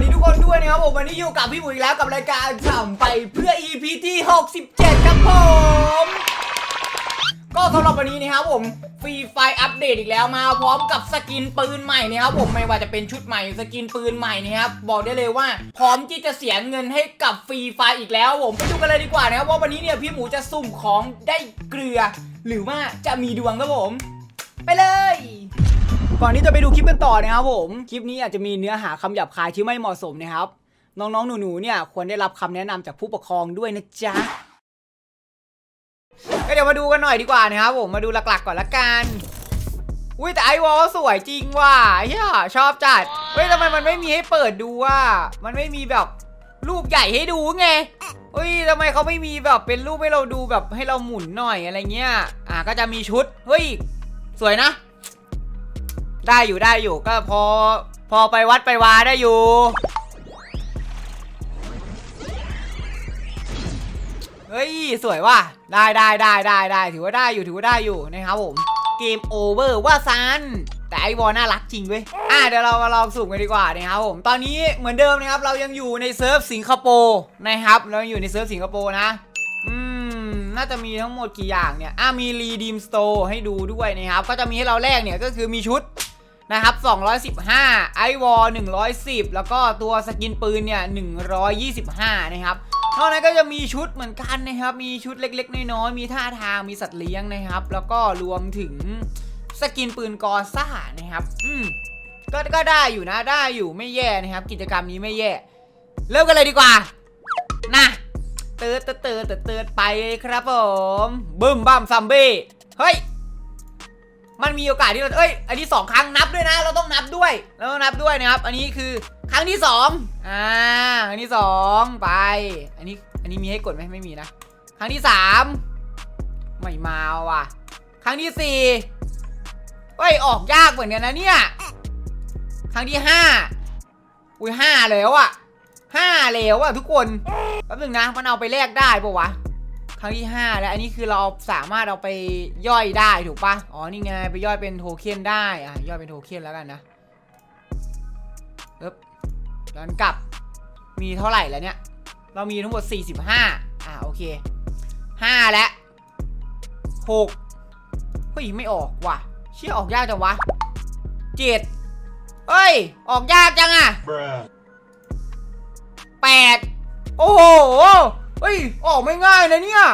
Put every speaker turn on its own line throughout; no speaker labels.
วัสดีทุกคนด้วยนะครับผมวันนี้อยู่กับพี่หมูอีกแล้วกับรายการฉ่ำไปเพื่อ EP ที่ 67 ครับผม ก็สำหรับวันนี้นะครับผมฟรีไฟอัปเดตอีกแล้วมาพร้อมกับสกินปืนใหม่นะครับผมไม่ว่าจะเป็นชุดใหม่สกินปืนใหม่นะครับบอกได้เลยว่า พร้อมที่จะเสียเงินให้กับฟรีไฟอีกแล้วผมไปดูกันเลยดีกว่านะครับว่าวันนี้เนี่ยพี่หมูจะสุ่มของได้เกลือ หรือว่าจะมีดวงครับผม ไปเลย ก่อนที่จะไปดูคลิปกันต่อนะครับผม คลิปนี้อาจจะมีเนื้อหาคำหยาบคายที่ไม่เหมาะสมนะครับ น้องๆ หนูๆ เนี่ยควรได้รับคำแนะนำจากผู้ปกครองด้วยนะจ๊ะ ก็เดี๋ยวมาดูกันหน่อยดีกว่านะครับผม มาดูหลักๆก่อนละกัน อุ้ยแต่ไอวอลสวยจริงว่ะเฮียชอบจัด เฮ้ยทำไมมันไม่มีให้เปิดดูว่า มันไม่มีแบบรูปใหญ่ให้ดูไงเฮ้ยทำไมเขาไม่มีแบบเป็นรูปให้เราดูแบบให้เราหมุนหน่อยอะไรเงี้ย อะก็จะมีชุด เฮ้ย สวยนะ ได้อยู่ได้อยู่ก็พอ พอไปวัดไปวาได้อยู่ เฮ้ย สวยว่ะ ได้ได้ได้ได้ได้ถือว่าได้อยู่ถือว่าได้อยู่นะครับผม เกมโอเวอร์ว่าซันแต่ไอวอลน่ารักจริงเว้ย อะเดี๋ยวเรามาลองสุ่มกันดีกว่านะครับผม ตอนนี้เหมือนเดิมนะครับ เรายังอยู่ในเซิร์ฟสิงคโปร์นะครับ เรายังอยู่ในเซิร์ฟสิงคโปร์นะ อืม น่าจะมีทั้งหมดกี่อย่างเนี่ย อะมีรีดีมสโตร์ให้ดูด้วยนะครับ ก็จะมีให้เราแลกเนี่ยก็คือมีชุด นะครับ215ไอวอล110 แล้วก็ตัวสกินปืนเนี่ย125 นะครับนอกนั้นก็จะมีชุดเหมือนกันนะครับ มีชุดเล็กๆ น้อยๆ มีท่าทาง มีสัตว์เลี้ยงนะครับ แล้วก็รวมถึงสกินปืนกอซ่านะครับ อืมก็ก็ได้อยู่นะ ได้อยู่ไม่แย่นะครับ กิจกรรมนี้ไม่แย่ เริ่มกันเลยดีกว่า นะเติร์ดเติร์ดเติร์ดเติร์ดไปครับผมบึ้มบัมซัมบี้ เฮ้ย มันมีโอกาสที่เราเอ้ยอันนี้สองครั้งนับด้วยนะ เราต้องนับด้วยเราต้องนับด้วยนะครับ อันนี้คือครั้งที่สองอ่าครั้งที่สองไป อันนี้อันนี้มีให้กดไหมไม่มีนะ ครั้งที่สามไม่มาว่ะ ครั้งที่สี่เฮ้ยออกยากเหมือนกันนะเนี่ย ครั้งที่ห้าอุ้ยห้าแล้วอะห้าแล้วอะทุกคนแป๊บนึงนะมันเอาไปแลกได้ปะวะ ครั้งที่ 5 แล้วอันนี้คือเราสามารถเอาไปย่อยได้ถูกปะอ๋อนี่ไงไปย่อยเป็นโทเค็นได้อะย่อยเป็นโทเค็นแล้วกันนะเอ๊บย้อนกลับมีเท่าไหร่แล้วเนี่ย เรามีทั้งหมด 45 อะโอเค 5 แล้ว6เฮ้ยไม่ออกว่ะ เชี่ยออกยากจังวะ7เฮ้ย ออกยากจังอะ
Bruh.
แปดโอ้โห เฮ้ย ออกไม่ง่ายนะเนี่ย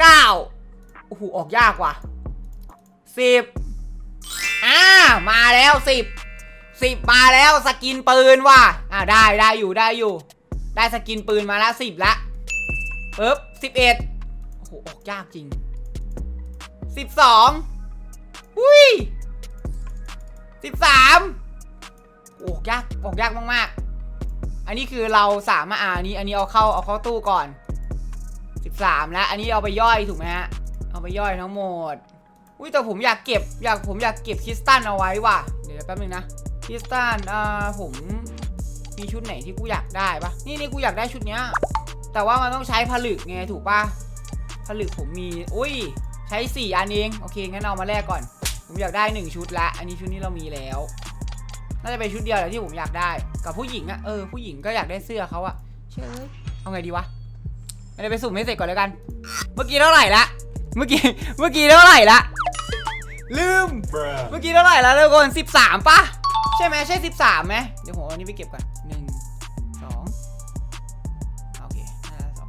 เก้าโอ้โห ออกยากว่ะสิบอ่า มาแล้วสิบสิบมาแล้วสกินปืนว่ะ อ่าได้ได้อยู่ได้อยู่ ได้สกินปืนมาแล้วสิบละปึ๊บสิบเอ็ดโอ้โห ออกยากจริงสิบสองอุ้ยสิบสามออกยากออกยากมากๆ อันนี้คือเราสามารถอ่านนี้ อันนี้เอาเข้าเอาเข้าตู้ก่อน 13 แล้ว อันนี้เอาไปย่อยถูกไหมฮะ เอาไปย่อยทั้งหมด อุ้ยแต่ผมอยากเก็บอยากผมอยากเก็บคริสตัลเอาไว้ว่ะ เดี๋ยวแป๊บนึงนะ คริสตัลอ่าผมมีชุดไหนที่กูอยากได้ปะนี่นี่กูอยากได้ชุดเนี้ย แต่ว่ามันต้องใช้ผลึกไงถูกปะผลึกผมมี อุ้ย ใช้ 4 อันเอง โอเคงั้นเอามาแลกก่อน ผมอยากได้ 1 ชุดละ อันนี้ชุดนี้เรามีแล้ว น่าจะเป็นชุดเดียวแหละที่ผมอยากได้ กับผู้หญิงอะเออผู้หญิงก็อยากได้เสื้อเขาอะเชื่อเอาไงดีวะไม่ได้ไปสุ่มให้เสร็จก่อนแล้วกัน เมื่อกี้เท่าไหร่ละเมื่อกี้เมื่อกี้เท่าไหร่ละลืม
Bruh.
เมื่อกี้เท่าไหร่แล้วทุกคนสิบสามปะใช่ไหมใช่สิบสามไหมเดี๋ยวผมเอาอันนี้ไปเก็บก่อนหนึ่งสองโอเคห้าสอง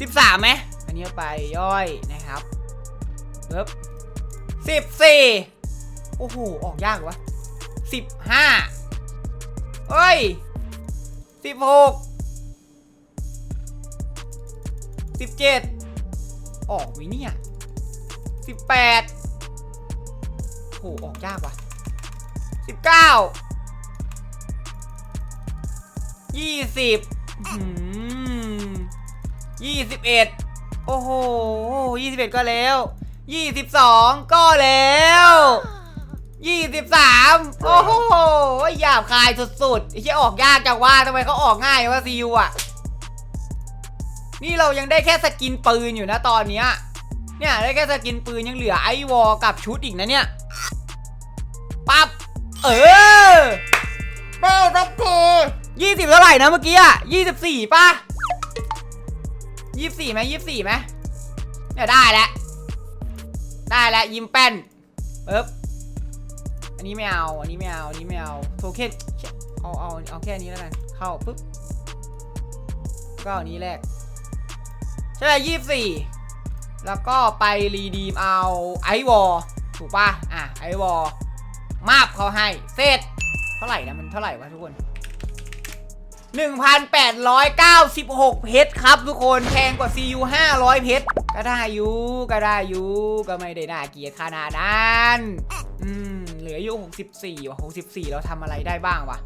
สิบสามไหมอันนี้เอาไปย่อยนะครับปึ๊บสิบสี่ โอ้โห ออกยากวะสิบห้าเฮ้ยสิบหกสิบเจ็ดออกไหมเนี่ยสิบแปดโห ออกยากว่ะสิบเก้ายี่สิบยี่สิบเอ็ดโอ้โหยี่สิบเอ็ดก็แล้วยี่สิบสองก็แล้ว ยี่สิบสามโอ้โหหยาบคายสุดๆไอ้เชี่ยออกยากจังว่าทำไมเขาออกง่ายวะซีอูอะ นี่เรายังได้แค่สกินปืนอยู่นะตอนเนี้ยเนี่ยได้แค่สกินปืนยังเหลือไอวอลกับชุดอีกนะเนี่ยปั๊บเออยี่สิบเท่าไหร่นะเมื่อกี้อะยี่สิบสี่ป่ะยี่สิบสี่ไหมยี่สิบสี่ไหมเนี่ยได้แล้วได้แล้วยิ้มแป้นปึ๊บ อันนี้ไม่เอา อันนี้ไม่เอา อันนี้ไม่เอา โทเค็นเอาเอาเอาแค่นี้แล้วกัน เข้าปึ๊บ ก็อันนี้แรก ใช่ยี่สิบสี่แล้วก็ไปรีดีมเอาไอวอลถูกป่ะ อะไอวอลมาบเขาให้ เสร็จ เท่าไหร่นะ มันเท่าไหร่วะทุกคน 1,896 เพชรครับทุกคนแพงกว่า CU 500 เพชรก็ได้อยู่ก็ได้อยู่ก็ไม่ได้น่าเกลียดขนาดนั้น อืม เหลืออยู่ 64ว่ะ64 เราทำอะไรได้บ้างวะ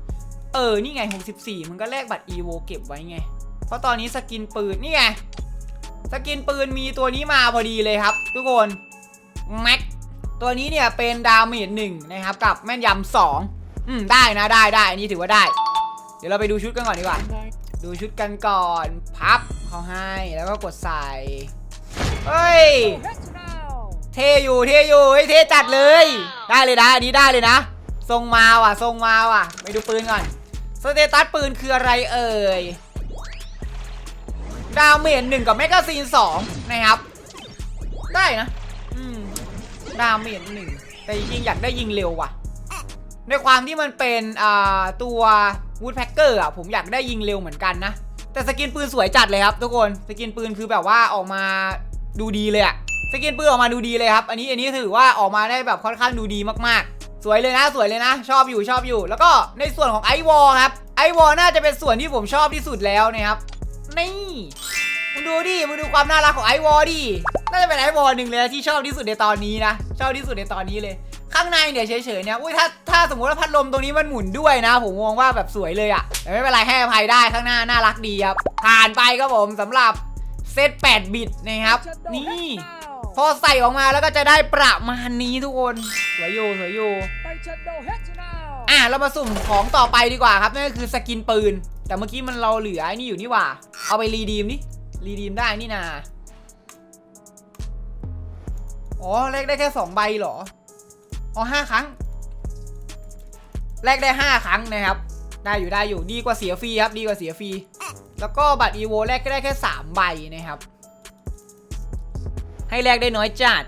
เออ นี่ไง 64 มันก็แลกบัตร EVO เก็บไว้ไง เพราะตอนนี้สกินปืน นี่ไง สกินปืนมีตัวนี้มาพอดีเลยครับ ทุกคนแม็กตัวนี้เนี่ยเป็นดาเมจหนึ่งนะครับกับแม่นยำสองอืมได้นะได้ได้อันนี้ถือว่าได้ เดี๋ยวเราไปดูชุดกันก่อนดีกว่า ดูชุดกันก่อน พับเขาให้แล้วก็กดใส่ เฮ้ย เทอยู่เทอยู่เฮ้ยเทจัดเลย ได้เลยนะอันนี้ได้เลยนะ ทรงมาว่ะ ทรงมาว่ะ ไปดูปืนก่อน สเตตัสปืนคืออะไรเอ่ย ดาวเมจหนึ่งกับแมกกาซีนสองนะครับ ได้นะ อืม ดาวเมจหนึ่งแต่จริงๆอยากได้ยิงเร็วว่ะ ในความที่มันเป็นอ่าตัววูดแพคเกอร์อะ ผมอยากได้ยิงเร็วเหมือนกันนะ แต่สกินปืนสวยจัดเลยครับทุกคน สกินปืนคือแบบว่าออกมาดูดีเลยอะ สกินปืนออกมาดูดีเลยครับ อันนี้อันนี้ถือว่าออกมาได้แบบค่อนข้างดูดีมากๆ สวยเลยนะสวยเลยนะ ชอบอยู่ชอบอยู่ แล้วก็ในส่วนของไอวอลครับไอวอลน่าจะเป็นส่วนที่ผมชอบที่สุดแล้วนะครับนี่มึงดูดิมึงดูความน่ารักของไอวอลดิน่าจะเป็นไอวอลหนึ่งเลยที่ชอบที่สุดในตอนนี้นะ ชอบที่สุดในตอนนี้เลย ข้างในเนี่ยเฉยๆเนี่ยอุ้ยถ้าถ้าสมมติว่าพัดลมตรงนี้มันหมุนด้วยนะ ผมมองว่าแบบสวยเลยอะแต่ไม่เป็นไรให้อภัยได้ข้างหน้าน่ารักดีครับผ่านไปครับผมสำหรับเซต8บิตนะครับ นี่ พอใส่ออกมาแล้วก็จะได้ประมาณนี้ทุกคนสวยอยู่สวยอยู่
ไปชันโดเฮดนาว
อะเรามาสุ่มของต่อไปดีกว่าครับนั่นก็คือสกินปืน แต่เมื่อกี้มันเราเหลือไอ้นี่อยู่นี่หว่า เอาไปรีดีมนี่รีดีมได้นี่นาอ๋อแลกได้แค่สองใบเหรออ๋อห้าครั้งแลกได้ห้าครั้งนะครับ ได้อยู่ได้อยู่ดีกว่าเสียฟรีครับ ดีกว่าเสียฟรี แล้วก็บัตรอีโวแลกก็ได้แค่สามใบนะครับ ให้แลกได้น้อยจัด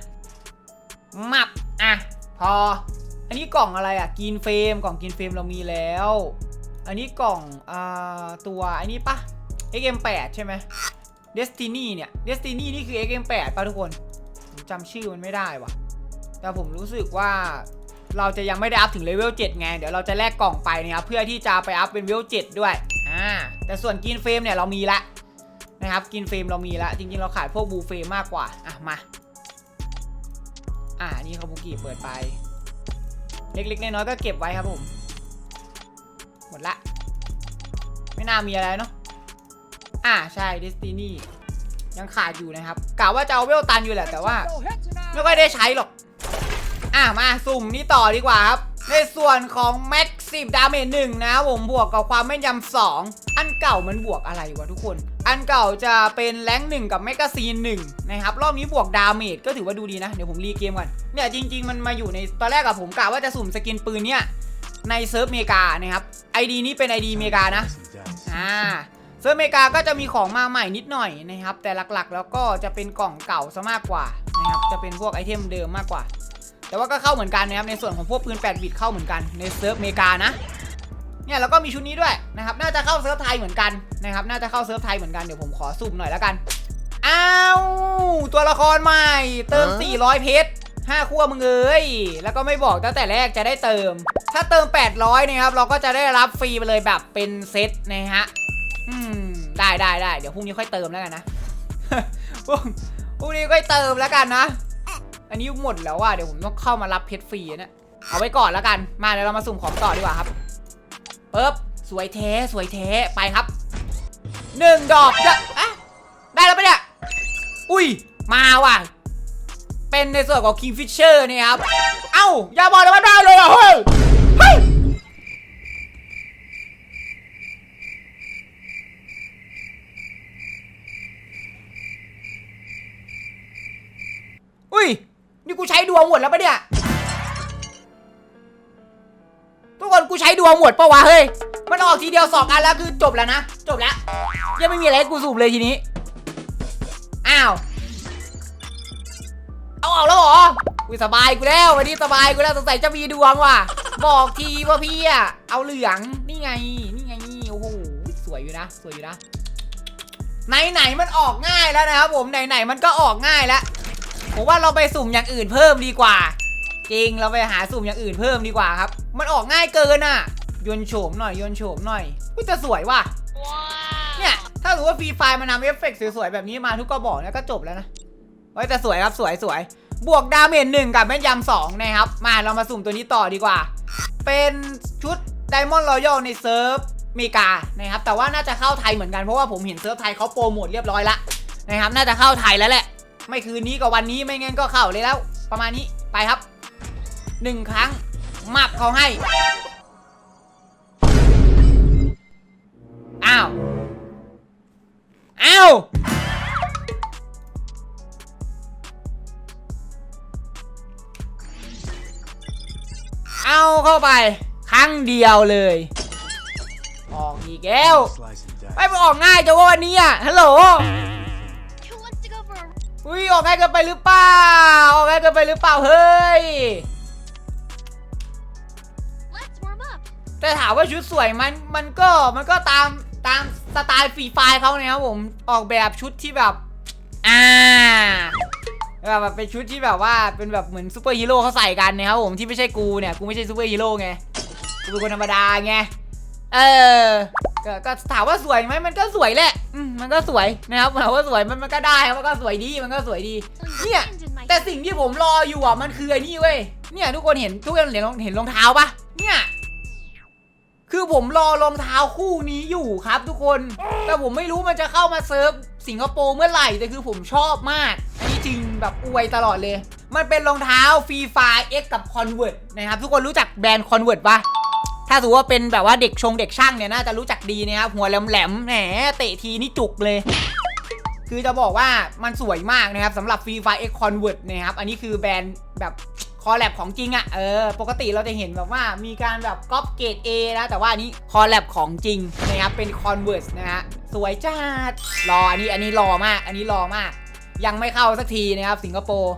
มับ อะ พอ อันนี้กล่องอะไรอะกินเฟรมกล่องกินเฟรมเรามีแล้ว อันนี้กล่องอ่าตัวอันนี้ปะ XM8 ใช่ไหม Destiny เนี่ย Destiny นี่คือ XM8 ป่ะทุกคน ผมจำชื่อมันไม่ได้ว่ะ แต่ผมรู้สึกว่าเราจะยังไม่ได้อัพถึงเลเวล7ไง เดี๋ยวเราจะแลกกล่องไปนะครับเพื่อที่จะไปอัพเป็นเลเวล7ด้วย อ่า แต่ส่วนกินเฟรมเนี่ยเรามีละ นะครับกินเฟรมเรามีละจริงๆ เราขายพวกบูเฟรมมากกว่าอะมาอ่านี่คาบุกิเปิดไป เล็กๆน้อยๆก็เก็บไว้ครับผม หมดละ ไม่น่ามีอะไรเนาะอ่าใช่ Destiny ยังขาดอยู่นะครับกะว่าจะเอาเวลตันอยู่แหละแต่ว่า ไม่ค่อยได้ใช้หรอก อะมาสุ่มนี่ต่อดีกว่าครับ ในส่วนของ Max 10ดาเมจ1นะผมบวกกับความแม่นยำ2อันเก่ามันบวกอะไรวะทุกคน อันเก่าจะเป็นแรงค์1กับแมกกาซีน1นะครับ รอบนี้บวกดาเมจก็ถือว่าดูดีนะ เดี๋ยวผมรีเกมก่อน เนี่ยจริง ๆ มันมาอยู่ในตอนแรกอะผมกะว่าจะสุ่มสกินปืนเนี่ยในเซิร์ฟเมกานะครับ ID นี้เป็น ID เมกานะอ่าเซิร์ฟอเมริกาก็จะมีของมาใหม่นิดหน่อยนะครับ แต่หลักๆ แล้วก็จะเป็นกล่องเก่าซะมากกว่านะครับจะเป็นพวกไอเทมเดิมมากกว่า แต่ว่าก็เข้าเหมือนกันนะครับในส่วนของพวกปืน8บิตเข้าเหมือนกันในเซิร์ฟอเมริกานะ เนี่ยแล้วก็มีชุดนี้ด้วยนะครับน่าจะเข้าเซิร์ฟไทยเหมือนกันนะครับน่าจะเข้าเซิร์ฟไทยเหมือนกันเดี๋ยวผมขอสุ่มหน่อยแล้วกันอ้าวตัวละครใหม่ เติม 400 เพชรห้าขั้วมึงเอ้ย แล้วก็ไม่บอกตั้งแต่แรกจะได้เติม ถ้าเติม 800นะครับ เราก็จะได้รับฟรีไปเลยแบบเป็นเซตนะฮะ อืม ได้ได้ได้ เดี๋ยวพรุ่งนี้ค่อยเติมแล้วกันนะ พรุ่งพรุ่งนี้ค่อยเติมแล้วกันนะ อันนี้หมดแล้วว่ะ เดี๋ยวผมต้องเข้ามารับเพชรฟรีนะ เอาไว้ก่อนแล้วกัน มาเดี๋ยวเรามาสุ่มของต่อดีกว่าครับ ปึ๊บสวยแท้สวยแท้ไปครับหนึ่งดอกจะอะได้แล้วปะเนี่ย อุ้ย มาว่ะ เป็นในส่วนของ Kingfisher นี่ครับ เอ้า อย่าบอกเลยว่าได้เลยอะเฮ้ยเฮ้ยอุ้ย นี่กูใช้ดวงหมดแล้วปะเนี่ย ใช้ดวงหมดปะวะเฮ้ย มันออกทีเดียวสองอันแล้วคือจบแล้วนะ จบแล้ว ยังไม่มีอะไรให้กูสูบเลยทีนี้ อ้าว เอาออกแล้วเหรอกูสบายกูแล้ววันนี้สบายกูแล้วสงสัยจะมีดวงว่ะ บอกทีว่าพี่อะเอาเหลืองนี่ไงนี่ไงโอ้โหสวยอยู่นะสวยอยู่นะไหนไหนมันออกง่ายแล้วนะครับผมไหนไหนมันก็ออกง่ายแล้วผมว่าเราไปสุ่มอย่างอื่นเพิ่มดีกว่า จริงเราไปหาสุ่มอย่างอื่นเพิ่มดีกว่าครับ มันออกง่ายเกินอะโยนโฉมหน่อยโยนโฉมหน่อยอุ้ยแต่สวยว่ะเนี่ย ถ้าสมมติว่าฟรีไฟมันนำเอฟเฟกต์สวยๆ แบบนี้มาทุกกระบอกเนี่ยก็จบแล้วนะเฮ้ยแต่สวยครับสวยสวยบวกดาเมจหนึ่งกับแม่นยำสองนะครับ มาเรามาสุ่มตัวนี้ต่อดีกว่า เป็นชุด Diamond Royal ในเซิร์ฟอเมริกานะครับ แต่ว่าน่าจะเข้าไทยเหมือนกันเพราะว่าผมเห็นเซิร์ฟไทยเขาโปรโมทเรียบร้อยละนะครับ น่าจะเข้าไทยแล้วแหละ ไม่คืนนี้กับวันนี้ไม่งั้นก็เข้าเลยแล้ว ประมาณนี้ไปครับ หนึ่งครั้งมับเขาให้ อ้าว อ้าว เอาเข้าไป ครั้งเดียวเลย ออกอีกแล้ว
Slice and dice.
ไม่ไปออกง่ายจังว่าวันนี้อะ ฮัลโหล
Who wants to go for a
อุ้ยออกง่ายเกินไปหรือเปล่า ออกง่ายเกินไปหรือเปล่า เฮ้ย แต่ถามว่าชุดสวยมันมันก็มันก็ตามตามสไตล์ฟรีไฟเขาเนี่ยครับผมออกแบบชุดที่แบบอ่าแบบแบบเป็นชุดที่แบบว่าเป็นแบบเหมือนซูเปอร์ฮีโร่เขาใส่กันนะครับผมที่ไม่ใช่กูเนี่ยกูไม่ใช่ซูเปอร์ฮีโร่ไงกูเป็นคนธรรมดาไงเออก็ก็ถามว่าสวยไหมมันก็สวยแหละมันก็สวยนะครับถามว่าสวยมันมันก็ได้ครับมันก็สวยดีมันก็สวยดี
Well,
Yeah,
your hand's in my
แต่สิ่งที่ผมรออยู่อะมันคือไอ้นี่เว้ยเนี่ยทุกคนเห็นทุกคนเห็นรองเห็นรองเท้าปะเนี่ย คือผมรอรองเท้าคู่นี้อยู่ครับทุกคน แต่ผมไม่รู้มันจะเข้ามาเซิร์ฟสิงคโปร์เมื่อไหร่ แต่คือผมชอบมาก อันนี้จริงแบบอวยตลอดเลย มันเป็นรองเท้าฟรีไฟ X กับ Convert นะครับ ทุกคนรู้จักแบรนด์ Convert ปะถ้าสมมติว่าเป็นแบบว่าเด็กชงเด็กช่างเนี่ยน่าจะรู้จักดีนะครับหัวแหลมๆแหมเตะทีนี่จุกเลย คือจะบอกว่ามันสวยมากนะครับสำหรับ Free Fire X Convert นะครับ อันนี้คือแบรนด์แบบ อลแลบของจริงอะ่ะเออปกติเราจะเห็นแบบว่ามีการแบบก๊อปเกรด A นะแต่ว่านี้คอลแลบของจริงนะครับเป็น Converse นะฮะสวยจัดรออันนี้อันนี้รอมาก อันนี้รอมาก ยังไม่เข้าสักทีนะครับสิงคโปร์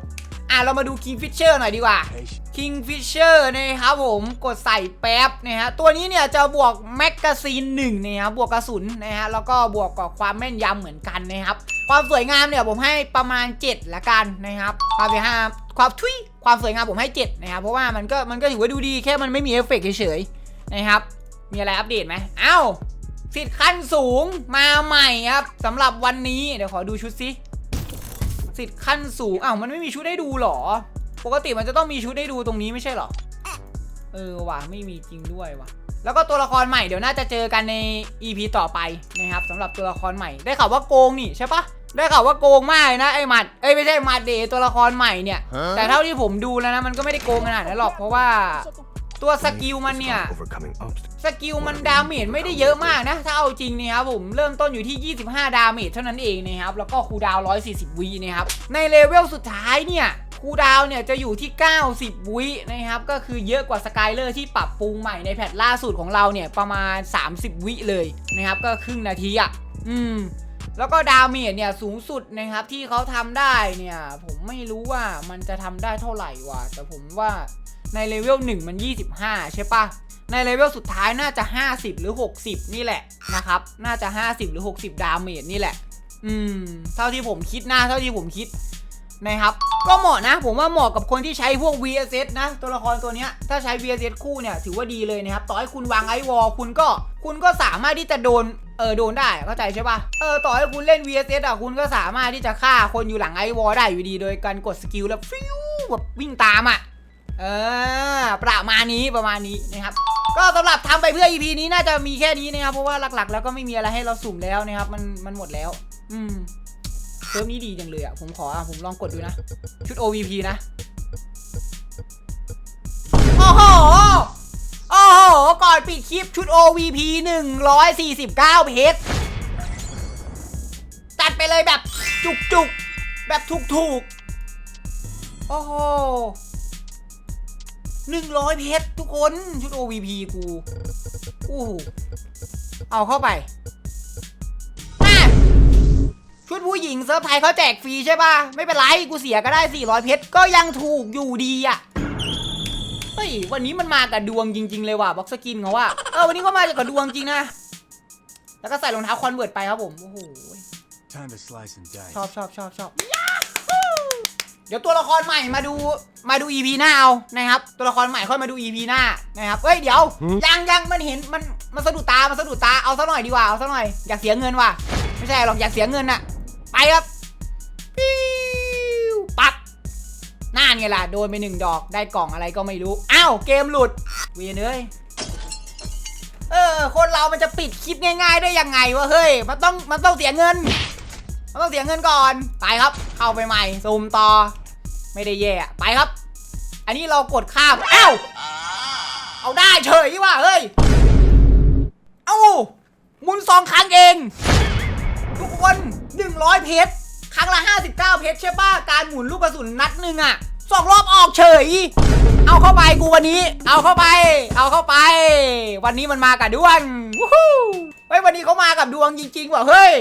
อะเรามาดู Kingfisher หน่อยดีกว่า
Patient.
Kingfisher นะครับผมกดใส่แป๊บนะฮะตัวนี้เนี่ยจะบวกแมกกาซีนหนึ่งนะครับบวกกระสุนนะฮะแล้วก็บวกกับความแม่นยำเหมือนกันนะครับ ความสวยงามเนี่ยผมให้ประมาณ 7 ละกันนะครับ ความสวยงามความทุยความสวยงามผมให้ 7 นะครับ เพราะว่ามันก็มันก็ถือว่าดูดีแค่มันไม่มีเอฟเฟกต์เฉยๆนะครับ มีอะไรอัปเดตไหมเอ้าสิทธิ์ขั้นสูงมาใหม่ครับสำหรับวันนี้เดี๋ยวขอดูชุดสิสิทธิ์ขั้นสูงอ้าวมันไม่มีชุดให้ดูหรอ ปกติมันจะต้องมีชุดให้ดูตรงนี้ไม่ใช่หรอเออว่ะไม่มีจริงด้วยว่ะแล้วก็ตัวละครใหม่เดี๋ยวน่าจะเจอกันใน EP ต่อไปนะครับสำหรับตัวละครใหม่ได้ข่าวว่าโกงนี่ใช่ปะ ได้ข่าวว่าโกงมากเลยนะไอ้หมัดเอ้ยไม่ใช่หมัดเดตัวละครใหม่เนี่ย แต่เท่าที่ผมดูแล้วนะมันก็ไม่ได้โกงขนาดนั้นหรอกเพราะว่าตัวสกิลมันเนี่ย
Overcoming obstacles.
สกิลมันดาเมจไม่ได้เยอะมากนะ ถ้าเอาจริงเนะครับผมเริ่มต้นอยู่ที่ 25 ดาเมจเท่านั้นเองนะครับ แล้วก็คูลดาวน์140วินะครับ ในเลเวลสุดท้ายเนี่ยคูลดาวน์เนี่ยจะอยู่ที่ 90 วินะครับ ก็คือเยอะกว่าสกายเลอร์ที่ปรับปรุงใหม่ในแพทล่าสุดของเราเนี่ยประมาณ 30 วิเลยนะครับ ก็ครึ่งนาทีอะ อืม แล้วก็ดาเมจเนี่ยสูงสุดนะครับที่เขาทำได้เนี่ยผมไม่รู้ว่ามันจะทำได้เท่าไหร่ว่ะแต่ผมว่าในเลเวล1มัน 25 ใช่ปะในเลเวลสุดท้ายน่าจะ 50 หรือ 60 นี่แหละนะครับน่าจะ 50 หรือ 60 ดาเมจนี่แหละ อืม เท่าที่ผมคิดนะเท่าที่ผมคิดนะครับ ก็เหมาะนะ ผมว่าเหมาะกับคนที่ใช้พวก VSS นะ ตัวละครตัวเนี้ยถ้าใช้ VSS คู่เนี่ยถือว่าดีเลยนะครับ ต่อให้คุณวางไอวอลคุณก็ คุณก็สามารถที่จะโดน เออโดนได้เข้าใจใช่ปะเออต่อให้คุณเล่น VSS อะคุณก็สามารถที่จะฆ่าคนอยู่หลังไอวอลได้อยู่ดีโดยการกดสกิลแล้วฟิวแบบวิ่งตามอะเออประมาณนี้ประมาณนี้นะครับก็สำหรับทำไปเพื่อ EP นี้น่าจะมีแค่นี้นะครับ เพราะว่าหลักๆ แล้วก็ไม่มีอะไรให้เราสุ่มแล้วนะครับ มันมันหมดแล้ว อืมเซิร์ฟนี้ดีจังเลยอะผมขออะผมลองกดดูนะ ชุด OVP นะ โอ้โห อนปิดคลิปชุด OVP 149 เพชรตัดไปเลยแบบจุกๆ แบบถูกๆ โอ้โหหนึ่งร้อยเพชรทุกคนชุด OVP กูอู้หูเอาเข้าไปชุดผู้หญิงเซิร์ฟไทยเขาแจกฟรีใช่ป่ะ ไม่เป็นไร กูเสียก็ได้ 400 เพชรก็ยังถูกอยู่ดีอะ เฮ้ยวันนี้มันมากับดวงจริง ๆ เลยว่ะบ็อกสกินเขาว่าเออวันนี้ก็มาจากกับดวงจริงนะ แล้วก็ใส่รองเท้าคอนเวิร์ตไปครับผม โอ้โห
Time to slice and dice.
ชอบชอบชอบชอบเดี๋ยวตัวละครใหม่มาดูมาดู EP หน้าเอานะครับ ตัวละครใหม่ค่อยมาดู EP หน้านะครับเอ้ยเดี๋ยวยังยังมันเห็นมันมันสะดุดตามันสะดุดตาเอาซะหน่อยดีกว่าเอาซะหน่อยอยากเสียเงินว่ะไม่ใช่หรอกอยากเสียเงินน่ะไปครับ น่านไงล่ะ โดนไปหนึ่งดอกได้กล่องอะไรก็ไม่รู้ อ้าว เกมหลุดเวียนเอ้ยเออ คนเรามันจะปิดคลิปง่าย ๆ ได้ยังไงวะเฮ้ย มันต้องมันต้องเสียเงิน มันต้องเสียเงินก่อนไปครับ เข้าไปใหม่ซูมต่อ ไม่ได้แย่ไปครับ อันนี้เรากดข้ามเอ้าเอาได้เฉยว่ะเฮ้ย เอ้าหมุนสองครั้งเอง ทุกคน 100 เพชรครั้งละ 59 เพชรใช่ป่ะ การหมุนลูกกระสุนนัดหนึ่งอะ สองรอบออกเฉย เอาเข้าไปกูวันนี้ เอาเข้าไป เอาเข้าไป วันนี้มันมากับดวงวู้ฮู้เฮ้ยวันนี้เขามากับดวงจริงๆว่ะเฮ้ย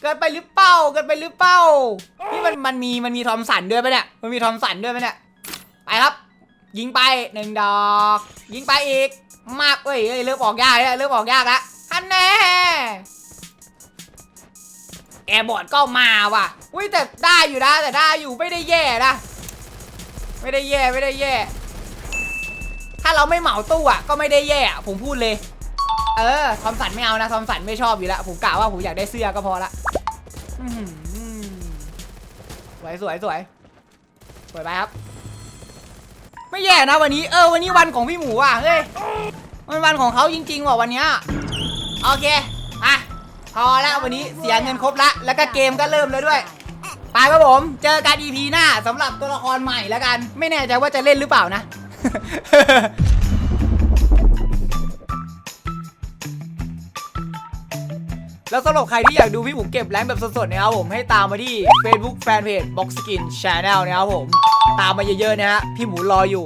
เกินไปหรือเปล่าเกินไปหรือเปล่านี่มันมันมีมันมีทอมสันด้วยปะเนี่ยมันมีทอมสันด้วยปะเนี่ยไปครับ ยิงไปหนึ่งดอก ยิงไปอีก มากเอ้ยเอ้ยเริ่มออกยากแล้วเริ่มออกยากแล้วฮันแน่แอร์บอร์ดก็มาว่ะ อุ้ยแต่ได้อยู่นะแต่ได้อยู่ไม่ได้แย่นะ ไม่ได้แย่ไม่ได้แย่ ถ้าเราไม่เหมาตู้อะก็ไม่ได้แย่อผมพูดเลย เออทอมสันไม่เอานะทอมสันไม่ชอบอยู่แล้วผมกะว่าผมอยากได้เสื้อก็พอละสวยสวยสวยสวยไปครับ ไม่แย่นะวันนี้เออวันนี้วันของพี่หมูว่ะเฮ้ยมันวันของเขาจริงๆว่ะวันเนี้ยโอเคอะพอแล้ววันนี้เสียเงินครบละแล้วก็เกมก็เริ่มแล้วด้วย ไปครับผม เจอกัน EP หน้าสำหรับตัวละครใหม่แล้วกัน ไม่แน่ใจว่าจะเล่นหรือเปล่านะแล้วสำหรับใครที่อยากดูพี่หมูเก็บแรงแบบสดๆนะครับผมให้ตามมาที่ Facebook Fanpage Box Skin Channel นะครับผม ตามมาเยอะๆนะฮะพี่หมูรออยู่